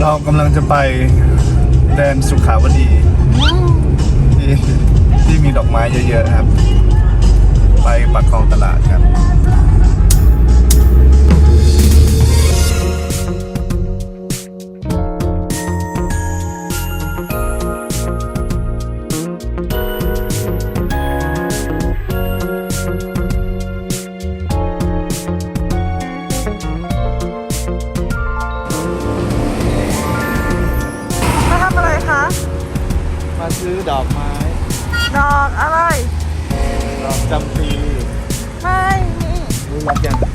เรากำลังจะไปแดนสุขาวดีที่ที่มีดอกไม้เยอะๆครับ ไปปักคลองตลาดครับ อดอกไม้ ดอกอะไร ดอกจำปีไม่มีรู้รับยัง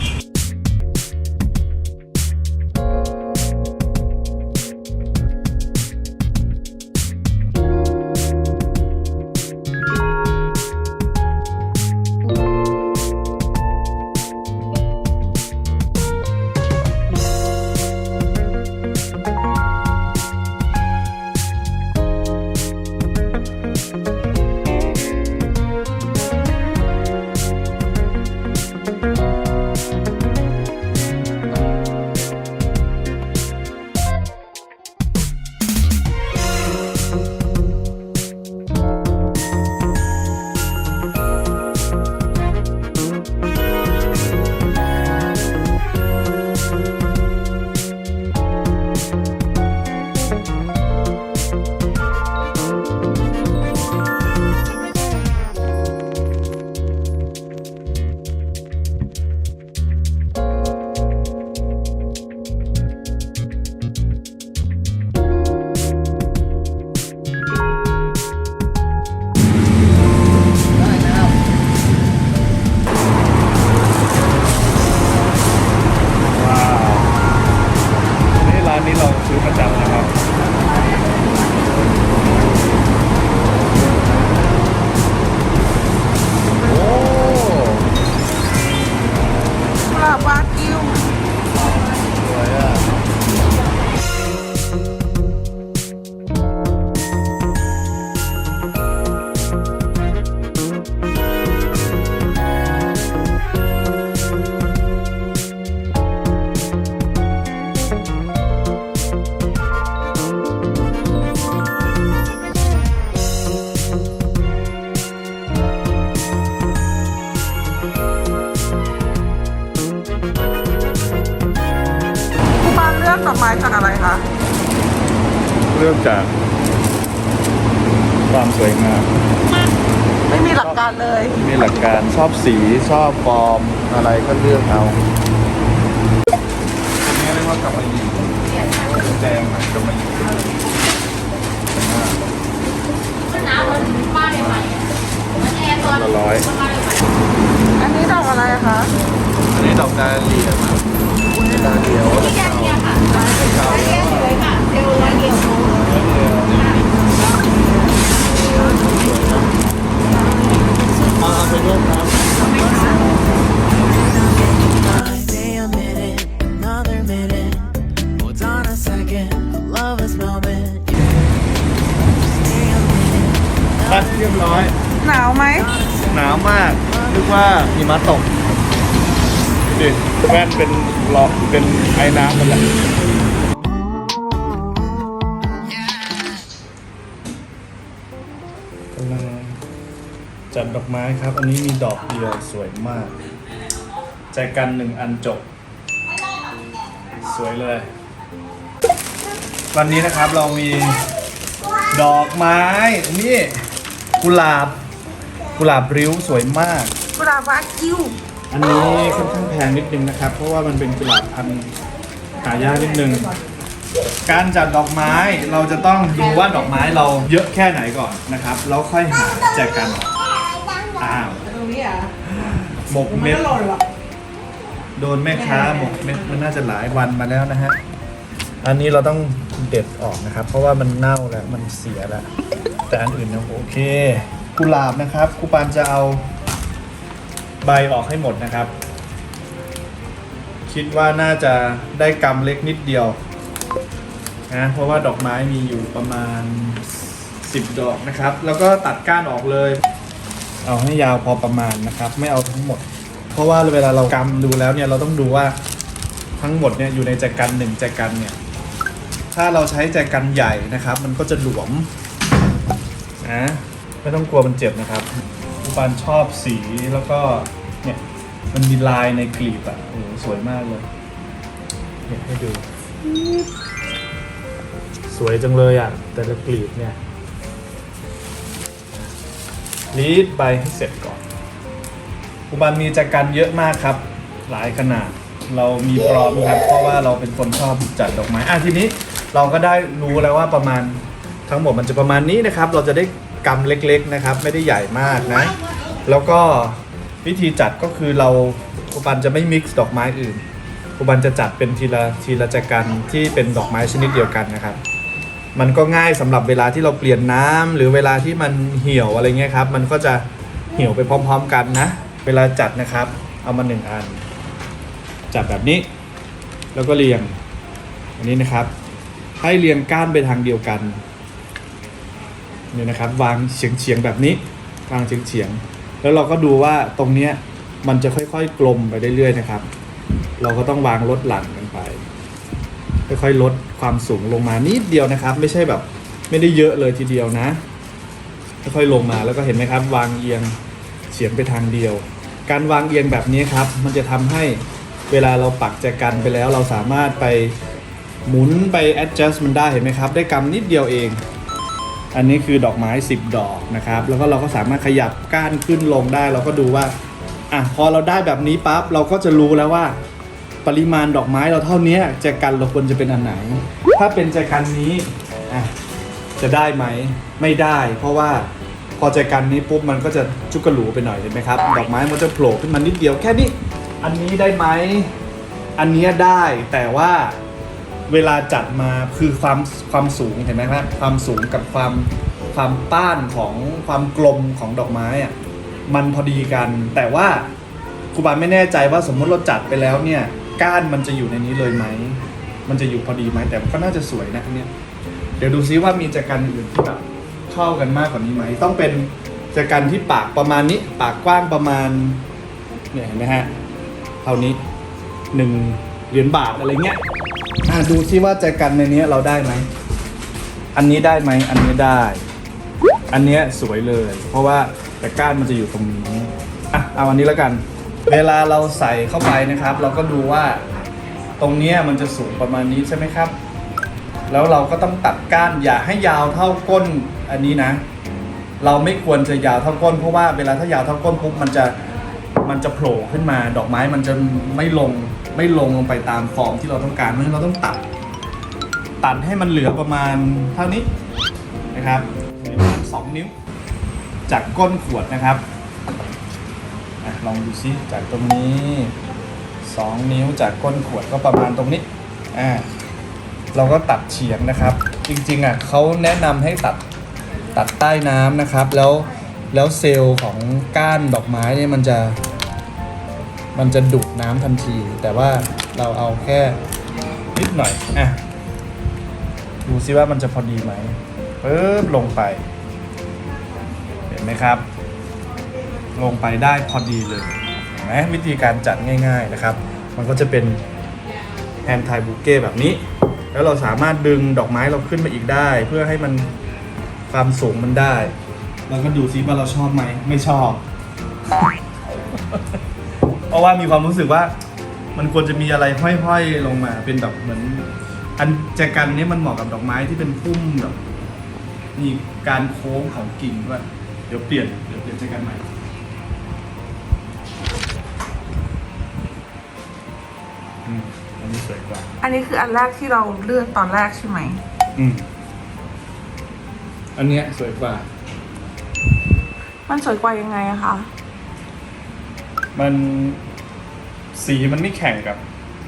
ลือกดอกไม้จากอะไรคะเริ่มจากความสวยงามไม่มีหลักการเลย มีหลักการชอบสีชอบฟอร์มอะไรก็เลือกเอาอันนี้เรียกว่ากำมะหยี่แดงหน่อยกำมะหยี่น้ำมันบ้านใหม่มันแอร์ตอนละร้อย อันนี้ดอกอะไรคะ อันนี้ดอกดาเลียครับ ดาเลียวที่แดงเนี่ยค่ะแค่สวยค่ะเซลล์ร้อยเดียวมาเอาไปร่วมครับ Stay a minute, another minute. Hold on a second, I love this moment. Stay a minute, ตัดเรียบร้อย หนาวไหม หนาวมากนึกว่าหิมะตก ดิแว่นเป็นหลอกเป็นไอ้น้ำหมดแหล้วกำลังจัดดอกไม้ครับ อันนี้มีดอกเดียวสวยมาก ใจกันหนึ่งอันจบ สวยเลย วันนี้นะครับเรามีดอกไม้ นี่ กุหลาบ กุหลาบริ้วสวยมากปลาบวากิว อันนี้ค่อนข้างแพงนิดนึงนะครับ เพราะว่ามันเป็นกุหลาบพันธุ์หายากนิดนึง การจัดดอกไม้เราจะต้องดูว่าดอกไม้เราเยอะแค่ไหนก่อนนะครับ แล้วค่อยหาแจกกันอ้าวหมกเม็ดโดนแม่ค้าหมกเม็ดมันน่าจะหลายวันมาแล้วนะฮะ อันนี้เราต้องเด็ดออกนะครับ เพราะว่ามันเน่าแล้วมันเสียแล้ว แต่อันอื่นนะโอเค กุหลาบนะครับครูปานจะเอา ใบออกให้หมดนะครับ คิดว่าน่าจะได้กำเล็กนิดเดียวนะเพราะว่าดอกไม้มีอยู่ประมาณ 10 ดอกนะครับ แล้วก็ตัดก้านออกเลย เอาให้ยาวพอประมาณนะครับ ไม่เอาทั้งหมด เพราะว่าเวลาเรากำดูแล้วเนี่ยเราต้องดูว่าทั้งหมดเนี่ยอยู่ในแจกันหนึ่งแจกันเนี่ยถ้าเราใช้แจกันใหญ่นะครับ มันก็จะหลวมนะไม่ต้องกลัวมันเจ็บนะครับ ปานชอบสีแล้วก็เนี่ยมันมีลายในกลีบอะโอ้โหสวยมากเลยเนี่ยให้ดู สวยจังเลยอะ แต่ละกลีบเนี่ยรีดใบให้เสร็จก่อน อุบันมีจักรันเยอะมากครับ หลายขนาด เรามีพร้อมครับ เพราะว่าเราเป็นคนชอบจัดดอกไม้อะทีนี้เราก็ได้รู้แล้วว่าประมาณทั้งหมดมันจะประมาณนี้นะครับ เราจะได้ กำเล็กๆนะครับ ไม่ได้ใหญ่มากนะ แล้วก็วิธีจัดก็คือเราอุบันจะไม่มิกซ์ดอกไม้อื่นอุบันจะจัดเป็นทีละทีละจักรันที่เป็นดอกไม้ชนิดเดียวกันนะครับ มันก็ง่ายสำหรับเวลาที่เราเปลี่ยนน้ำหรือเวลาที่มันเหี่ยวอะไรเงี้ยครับ มันก็จะเหี่ยวไปพร้อม ๆ กันนะ เวลาจัดนะครับ เอามาหนึ่งอัน จับแบบนี้ แล้วก็เรียงอันนี้นะครับ ให้เรียงก้านไปทางเดียวกัน เนี่ยนะครับวางเฉียงเฉียงๆแบบนี้วางเฉียงเฉียงๆแล้วเราก็ดูว่าตรงเนี้ยมันจะค่อยๆกลมไปเรื่อยๆนะครับ เราก็ต้องวางลดหลั่นกันไป ค่อยๆลดความสูงลงมานิดเดียวนะครับ ไม่ใช่แบบไม่ได้เยอะเลยทีเดียวนะ ค่อยๆลงมาแล้วก็เห็นไหมครับ วางเอียงเฉียงไปทางเดียว การวางเอียงแบบนี้ครับ มันจะทำให้เวลาเราปักแจกันไปแล้วเราสามารถไปหมุนไป adjust มันได้เห็นไหมครับ ได้กำนิดเดียวเอง อันนี้คือดอกไม้ 10 ดอกนะครับ แล้วก็เราก็สามารถขยับก้านขึ้นลงได้ เราก็ดูว่าอะพอเราได้แบบนี้ปั๊บเราก็จะรู้แล้วว่า ปริมาณดอกไม้เราเท่านี้แจกันเราควรจะเป็นอันไหน ถ้าเป็นแจกันนี้อะจะได้ไหมไม่ได้ เพราะว่าพอแจกันนี้ปุ๊บมันก็จะจุกกระหลูไปหน่อยเห็นไหมครับดอกไม้มันจะโผล่ขึ้นมานิดเดียวแค่นี้ อันนี้ได้ไหมอันเนี้ยได้แต่ว่า เวลาจัดมาคือความความสูงเห็นไหมครับความสูงกับความความป้านของความกลมของดอกไม้อะมันพอดีกัน แต่ว่าครูบาไม่แน่ใจว่าสมมุติเราจัดไปแล้วเนี่ยก้านมันจะอยู่ในนี้เลยไหมมันจะอยู่พอดีไหมแต่ก็น่าจะสวยนะอันเนี่ยเดี๋ยวดูซิว่ามีจักรันอื่นที่แบบเข้ากันมากกว่านี้ไหมต้องเป็นจักรันที่ปากประมาณนี้ ปากกว้างประมาณเนี่ยเห็นไหมฮะเท่านี้หนึ่งเหรียญบาทอะไรเงี้ย อะดูซิว่าจักรันในนี้เราได้ไหม อันนี้ได้ไหม อันนี้ได้ อันเนี้ยสวยเลย เพราะว่าแต่ก้านมันจะอยู่ตรงนี้ อะ เอาอันนี้แล้วกัน เวลาเราใส่เข้าไปนะครับ เราก็ดูว่าตรงเนี้ยมันจะสูงประมาณนี้ใช่ไหมครับ แล้วเราก็ต้องตัดก้านอย่าให้ยาวเท่าก้นอันนี้นะ เราไม่ควรจะยาวเท่าก้น เพราะว่าเวลาถ้ายาวเท่าก้นปุ๊บมันจะมันจะโผล่ขึ้นมา ดอกไม้มันจะไม่ลง ไม่ลงลงไปตามฟอร์มที่เราต้องการเพราะฉะนั้นเราต้องตัด ตัดให้มันเหลือประมาณเท่านี้นะครับประมาณสองนิ้ว จากก้นขวดนะครับอลองดูซิจากตรงนี้2นิ้วจากก้นขวดก็ประมาณตรงนี้อ่าเราก็ตัดเฉียงนะครับ จริงๆอะเขาแนะนำให้ตัดตัดใต้น้ำนะครับ แล้วแล้วเซลล์ของก้านดอกไม้เนี่ยมันจะ มันจะดูดน้ำทันที แต่ว่าเราเอาแค่นิดหน่อยอะดูซิว่ามันจะพอดีไหมปึ๊บลงไป เห็นไหมครับ ลงไปได้พอดีเลยเห็นไหมวิธีการจัดง่ายๆนะครับ มันก็จะเป็นแฮนด์ไทบุเก้แบบนี้ แล้วเราสามารถดึงดอกไม้เราขึ้นมาอีกได้ เพื่อให้มันความสูงมันได้ เราก็ดูซิว่าเราชอบไหมไม่ชอบะว่ามีความรู้สึกว่า มันควรจะมีอะไรห้อยๆลงมา เป็นแบบเหมือน อันแจกันนี้มันเหมาะกับดอกไม้ที่เป็นพุ่มแบบมีการโค้งของกิ่งด้วยเดี๋ยวเปลี่ยนเดี๋ยวเปลี่ยนใจกันใหม่อืมอันนี้สวยกว่า อันนี้คืออันแรกที่เราเลือกตอนแรกใช่ไหม อืมอันเนี้ยสวยกว่า มันสวยกว่ายังไงอะคะ มัน สีมันไม่แข่งกับ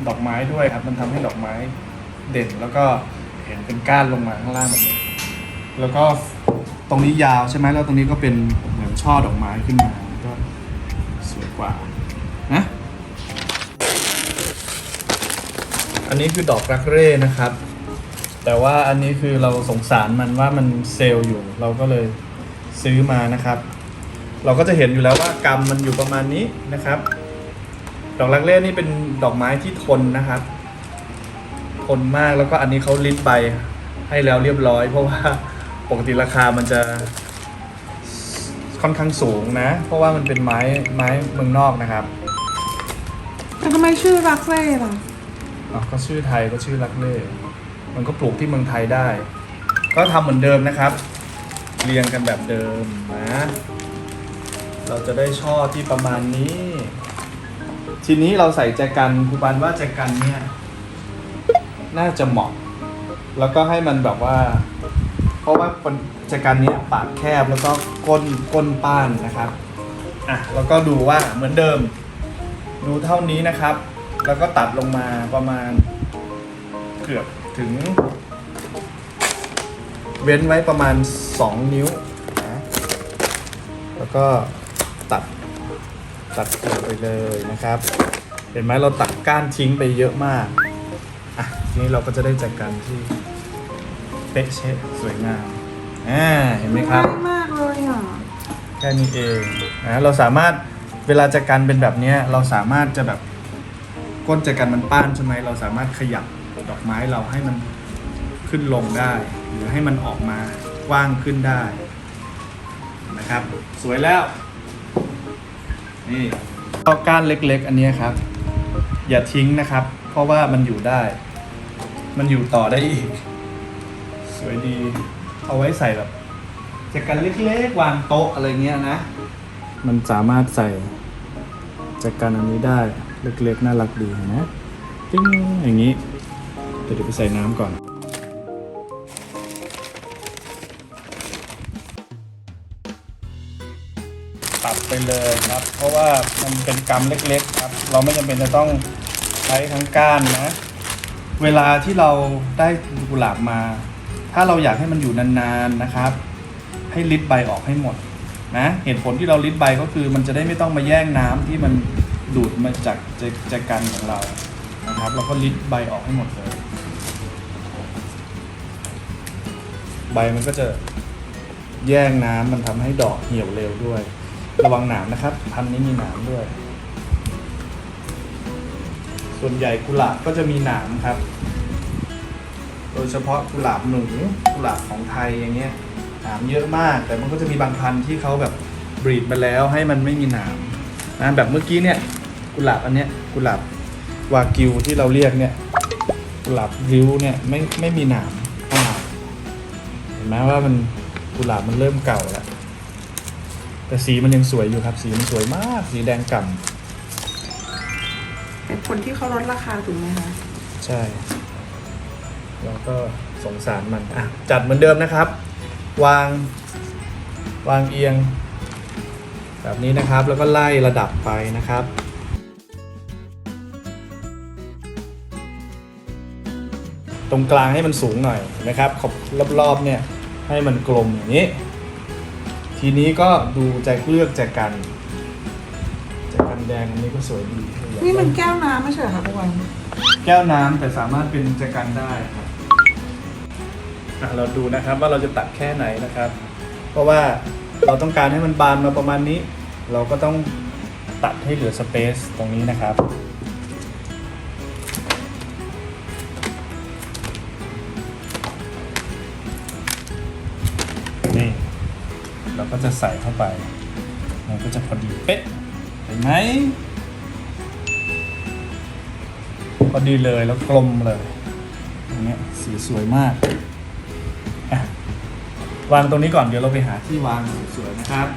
ดอกไม้ด้วยครับ มันทำให้ดอกไม้เด่นแล้วก็เห็นเป็นก้านลงมาข้างล่างแบบนี้ แล้วก็ตรงนี้ยาวใช่ไหมแล้วตรงนี้ก็เป็นเหมือนช่อดอกไม้ขึ้นมาก็สวยกว่านะอันนี้คือดอกรักเร่นะครับ แต่ว่าอันนี้คือเราสงสารมันว่ามันเซลล์อยู่ เราก็เลยซื้อมานะครับ เราก็จะเห็นอยู่แล้วว่ากรรมมันอยู่ประมาณนี้นะครับ ดอกรักเล่นี่เป็นดอกไม้ที่ทนนะครับททนมากแล้วก็อันนี้เขาลิดใบให้แล้วเรียบร้อย เพราะว่าปกติราคามันจะค่อนข้างสูงนะ เพราะว่ามันเป็นไม้ไม้เมืองนอกนะครับแต่ทำไมชื่อรักเล่ล่ะอ๋อก็ชื่อไทยก็ชื่อลักเล่ มันก็ปลูกที่เมืองไทยได้ ก็ทำเหมือนเดิมนะครับ เรียงกันแบบเดิมนะ เราจะได้ช่อที่ประมาณนี้ ทีนี้เราใส่แจกันครูบานว่าแจกันเนี่ย น่าจะเหมาะ แล้วก็ให้มันแบบว่า เพราะว่าคนแจกันเนี้ยปากแคบแล้วก็ก้นก้นป้านนะครับอะแล้วก็ดูว่าเหมือนเดิม ดูเท่านี้นะครับ แล้วก็ตัดลงมาประมาณเกือบถึง เว้นไว้ประมาณ 2 นิ้วนะแล้วก็ตัด ตัดเกลือไปเลยนะครับ เห็นไหมเราตัดก้านทิ้งไปเยอะมากอะทีนี้เราก็จะได้จัดการที่เป๊ะเชะสวยงามอ่าเห็นไหมครับง่ายมากเลยอะแค่นี้เองนะเราสามารถเวลาจะกันเป็นแบบเนี้ยเราสามารถจะแบบก้นจะกันมันป้านใช่ไหมเราสามารถขยับดอกไม้เราให้มันขึ้นลงได้ หรือให้มันออกมากว้างขึ้นได้นะครับ สวยแล้ว นี่เอาก้านเล็กๆ อันนี้ครับ อย่าทิ้งนะครับ เพราะว่ามันอยู่ได้ มันอยู่ต่อได้อีก สวยดี เอาไว้ใส่แบบจกันเล็กๆ วางโต๊ะอะไรเงี้ยนะ มันสามารถใส่จากกันอันนี้ได้เล็กๆ น่ารักดีเห็นะ ติ้งอย่างนี้เดี๋ยวไปใส่น้ำก่อน ตัดไปเลยครับ เพราะว่ามันเป็นกำเล็กๆครับ เราไม่จำเป็นจะต้องใช้ทั้งก้านนะ เวลาที่เราได้กุหลาบมา ถ้าเราอยากให้มันอยู่นานๆนะครับ ให้ลิดใบออกให้หมดนะเหตุผลที่เราลิดใบก็คือมันจะได้ไม่ต้องมาแย่งน้ำที่มันดูดมาจากแจแจกันของเรานะครับเราก็ลิดใบออกให้หมดเลย ใบมันก็จะแย่งน้ำมันทำให้ดอกเหี่ยวเร็วด้วย ระวังหนามนะครับพันธุ์นี้มีหนามด้วย ส่วนใหญ่กุหลาบก็จะมีหนามครับ โดยเฉพาะกุหลาบหนูกุหลาบของไทยอย่างเงี้ยหนามเยอะมาก แต่มันก็จะมีบางพันธุ์ที่เขาแบบบรีดมาแล้วให้มันไม่มีหนามนะแบบเมื่อกี้เนี่ยกุหลาบอันเนี้ยกุหลาบวากิวที่เราเรียกเนี่ยกุหลาบริ้วเนี่ยไม่ไม่มีหนามเห็นไหมว่ามันกุหลาบมันเริ่มเก่าแล้ว แต่สีมันยังสวยอยู่ครับ สีมันสวยมาก สีแดงก่ำเป็นคนที่เขาลดราคาถูกไหมคะใช่แล้วก็สงสารมันอะจัดเหมือนเดิมนะครับ วางวางเอียง แบบนี้นะครับแล้วก็ไล่ระดับไปนะครับ ตรงกลางให้มันสูงหน่อยนะครับขอบรอบๆเนี่ยให้มันกลมอย่างนี้ ทีนี้ก็ดูใจเลือกแจกันแจกันแดงอันนี้ก็สวยดีนี่มันแก้วน้ำไม่ใช่เหรอคะทุกวันแก้วน้ำแต่สามารถเป็นจักรันได้ครับอะเราดูนะครับว่าเราจะตัดแค่ไหนนะครับ เพราะว่าเราต้องการให้มันบานมาประมาณนี้ เราก็ต้องตัดให้เหลือสเปซตรงนี้นะครับ ก็จะใส่เข้าไปมันก็จะพอดีเป๊ะเห็นไหมพอดีเลยแล้วกลมเลยอย่างเงี้ยสีสวยมากอะวางตรงนี้ก่อนเดี๋ยวเราไปหาที่วางสวยๆนะครับ